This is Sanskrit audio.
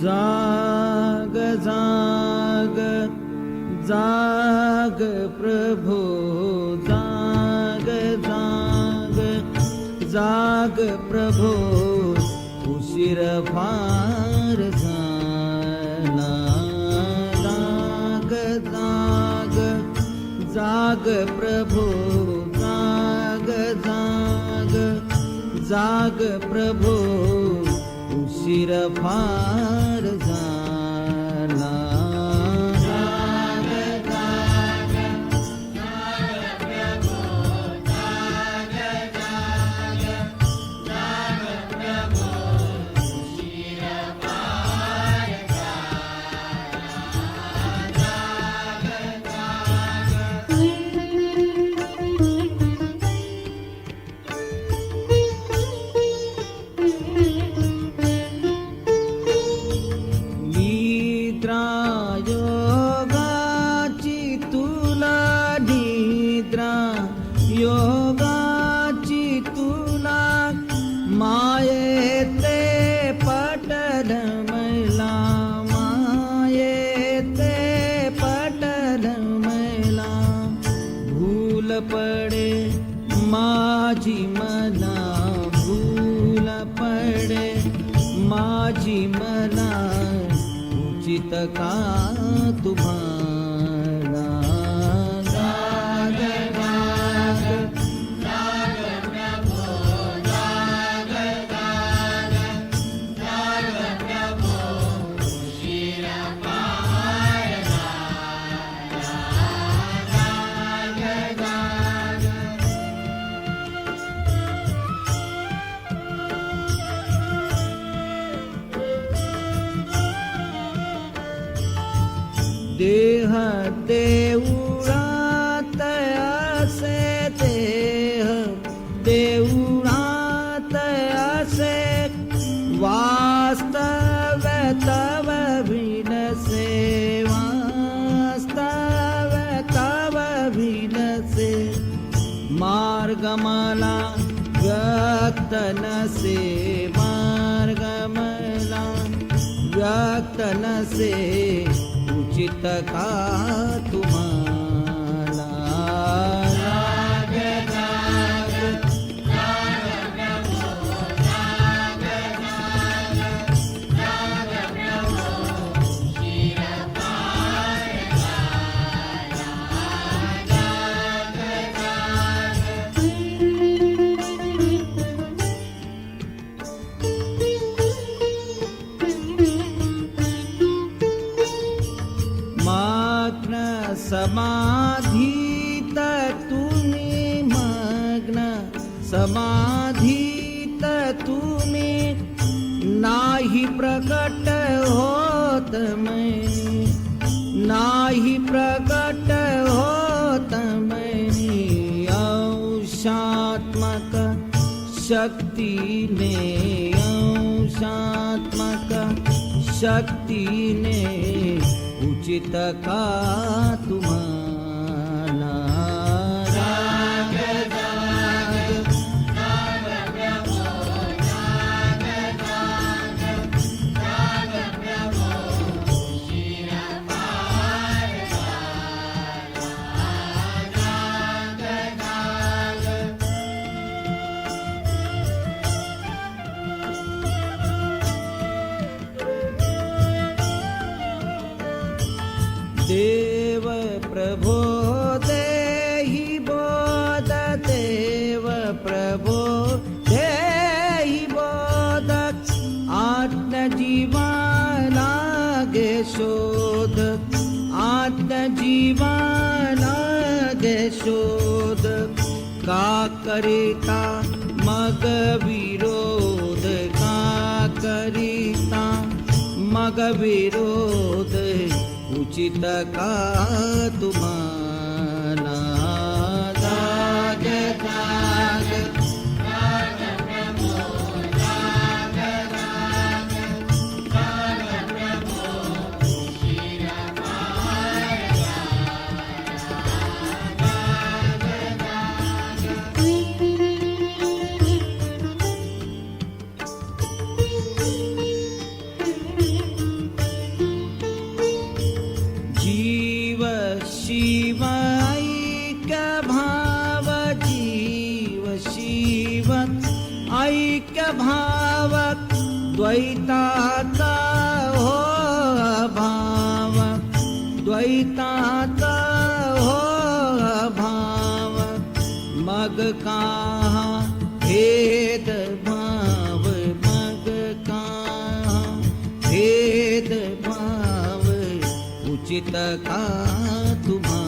जाग जाग जाग प्रभो जाग जाग जाग प्रभो उशिर फार झाला. जाग जाग जाग प्रभो जाग जाग जाग प्रभो फार योगाची तुला माये ते पटल मैला मायेते पटल मैला. भूल पडे माझी मला भूल पडे माझी मला उचित का तुम्हाला देउरा तया से देह देउरा से वास्तव तव से वास्तव तव भिन से मार्गमला व्यक्तन से से चित्तकार समाधीत तुम्ही मग्न समाधीत तुम्ही नाही प्रकट होत मै नाही प्रकट होत मै। अंशात्मक शक्तीने अंशात्मक शक्तीने उचित का तुम्हाला करिता मग विरोध का करिता मग विरोध उचित का जाग शिव ऐक्यभाव द्वैताचा हो भाव द्वैताचा हो भाव मग का? भेद भाव मग का? भेद भाव उचित का तुम्हाला